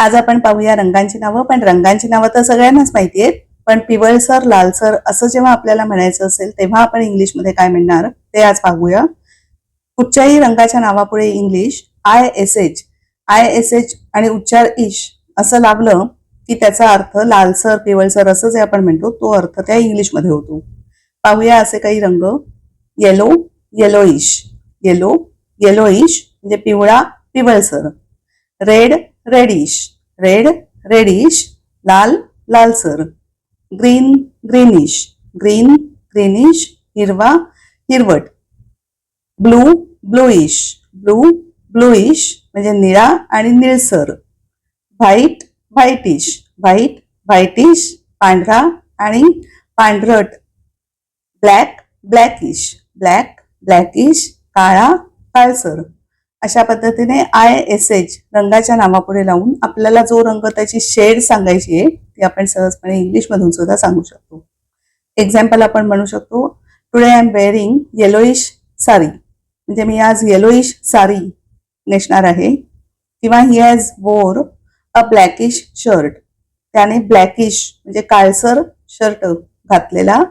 आज आपण पाहूया रंगांची नावं पण रंगांची नावं तर सगळ्यांनाच माहिती आहेत. पण पिवळसर लालसर असं जेव्हा आपल्याला म्हणायचं असेल तेव्हा आपण इंग्लिशमध्ये काय म्हणणार? ते आज पाहूया. कुठच्याही रंगाच्या नावापुढे English I S H I S H आणि उच्चार इश असं लागलं की त्याचा अर्थ लालसर पिवळसर असं जे आपण म्हणतो तो अर्थ त्या इंग्लिशमध्ये होतो. पाहूया असे काही रंग. येलो येलोइश येलो येलोइश म्हणजे पिवळा पिवळसर रेड रेडिश रेड रेडिश लाल लालसर ग्रीन ग्रीनिश ग्रीन ग्रीनिश हिरवा हिरवट ब्लू ब्लूइश ब्लू ब्लूइश म्हणजे निळा आणि निळसर व्हाईट व्हाईटिश व्हाईट व्हाईटिश पांढरा आणि पांढरट. ब्लॅक ब्लॅकिश ब्लॅक ब्लॅकिश काळा काळसर अशा पद्धतीने आय एस एच रंगाच्या नावापुढे लावून आपल्याला जो रंग त्याची शेड सांगायची आहे ती आपण सहजपणे इंग्लिशमधून सुद्धा सांगू शकतो. एक्झाम्पल आपण म्हणू शकतो today I am wearing yellowish sari म्हणजे मी आज येलोइश साडी नेसणार आहे. किंवा ही has wore a blackish shirt त्याने ब्लॅकिश म्हणजे काळसर शर्ट घातलेला